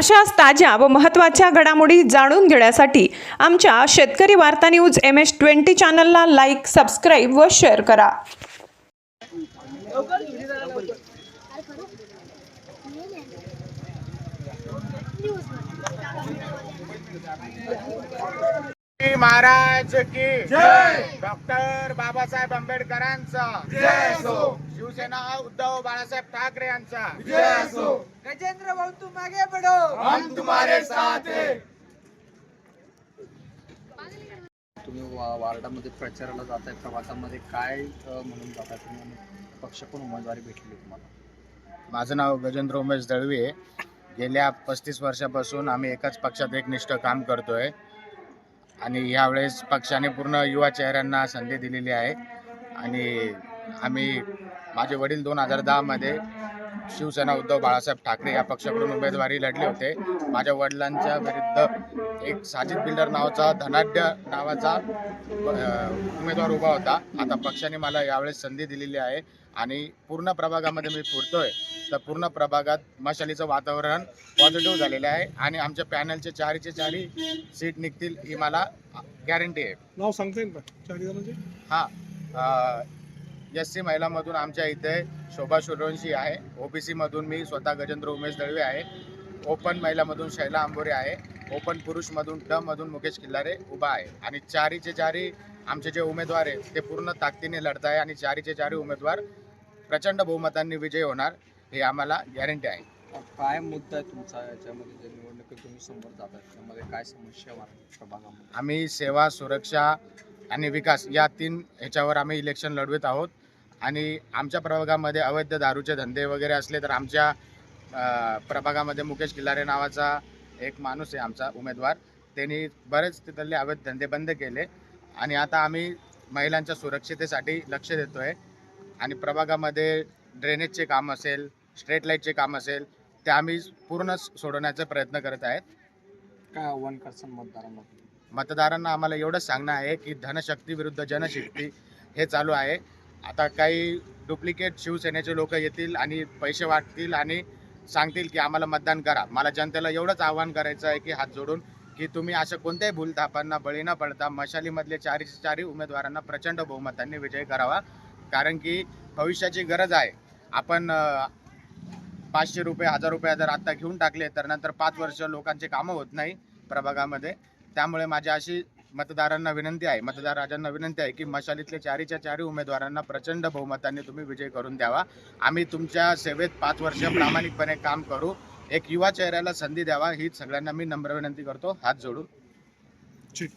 अशाच ताज्या व महत्त्वाच्या घडामोडी जाणून घेण्यासाठी आमच्या Shetkari Varta news M S twenty चॅनलला लाईक सबस्क्राईब व शेअर करा. महाराज की जय! डॉक्टर बाबासाहेब आंबेडकरांचा. जय! शिवसेना उद्धव बाळासाहेब ठाकरे यांचा. जय असो. गजेंद्र भाऊ तुम आगे बढ़ो हम तुम्हारे साथ है. तुम्ही वा- वार्डामध्ये प्रचाराला जाताय प्रवासामध्ये काय अ, म्हणून जाताय तुम्ही? आणि पक्ष पण उमेदवारी भेटली तुम्हाला? माझं नाव गजेंद्र उमेश दळवी आहे. गेल्या पस्तीस वर्षापासून आम्ही एकाच पक्षात एकनिष्ठ काम करतोय. आणि यावेळेस पक्षाने पूर्ण युवा चेहऱ्यांना संधी दिलेली आहे. आणि आम्ही माझे वडील दोन हजार दहामध्ये शिवसेना उद्धव बाळासाहेब ठाकरे या पक्षाकडून उमेदवारी लढले होते. माझ्या वडिलांच्या विरुद्ध एक साजिद बिल्डर नावाचा धनाढ्य नावाचा उमेदवार उभा होता. आता पक्षाने मला यावेळेस संधी दिलेली आहे आणि पूर्ण प्रभागामध्ये मी फिरतोय. तर पूर्ण प्रभागात मशालीचं वातावरण पॉझिटिव्ह झालेलं आहे आणि आमच्या पॅनलचे चारीचे चारी सीट निघतील ही मला गॅरंटी आहे. नाव सांगता येईल का? हां एस सी महिलामधून आमच्या इथे शोभा सूर्यवंशी आहे. ओबीसी मधून मी स्वतः गजेंद्र उमेश दळवे आहे. ओपन महिलामधून शैला आंबोरे आहे. ओपन पुरुषमधून ड मधून मुकेश किल्लारे उभा आहे. आणि चारीचे चारी आमचे जे उमेदवार आहे ते पूर्ण ताकदीने लढत आहे आणि चारीचे चारी उमेदवार प्रचंड बहुमतांनी विजय होणार हे आम्हाला गॅरंटी आहे. काय मुद्दा आहे तुमचा याच्यामध्ये? जे निवडणुकीत तुम्ही समोर जाताय त्यामध्ये काय समस्या प्रभागामध्ये? आम्ही सेवा सुरक्षा आणि विकास या तीन ह्याच्यावर आम्ही इलेक्शन लढवित आहोत. आणि आमच्या प्रभागामध्ये अवैध दारूचे धंदे वगैरे असले तर आमच्या प्रभागामध्ये मुकेश किल्लारे नावाचा एक माणूस आहे आमचा उमेदवार. त्यांनी बरेच तिथले अवैध धंदे बंद केले आणि आता आम्ही महिलांच्या सुरक्षितेसाठी लक्ष देतो आहे आणि प्रभागामध्ये ड्रेनेजचे काम असेल स्ट्रीट लाईटचे काम असेल ते आम्ही पूर्ण सोडवण्याचा प्रयत्न करत आहेत. काय आव्हान करसान मतदारांना? मतदारांना आम्हाला एवढंच सांगणं आहे की धनशक्ती विरुद्ध जनशक्ती हे चालू आहे. आता काही डुप्लिकेट शिवसेनेचे लोक येतील आणि पैसे वाटतील आणि सांगतील की आम्हाला मतदान करा. मला जनतेला एवढंच आव्हान करायचं आहे की हात जोडून की तुम्ही अशा कोणत्याही भूलथापांना बळी न पडता मशालीमधले चारशे चारी उमेदवारांना प्रचंड बहुमतांनी विजय करावा. कारण की भविष्याची गरज आहे. आपण पाचशे रुपये हजार रुपये जर आत्ता घेऊन टाकले तर नंतर पाच वर्ष लोकांचे कामं होत नाही प्रभागामध्ये. त्यामुळे माझी अशी मतदारांना विनंती आहे मतदार राजांना विनंती आहे की मशालीतले चारीच्या चारी उमेदवारांना प्रचंड बहुमताने तुम्ही विजय करून द्यावा. आम्ही तुमच्या सेवेत पाच वर्ष प्रामाणिकपणे काम करू. एक युवा चेहऱ्याला संधी द्यावा हीच सगळ्यांना मी नम्र विनंती करतो. हात जोडून ठीक.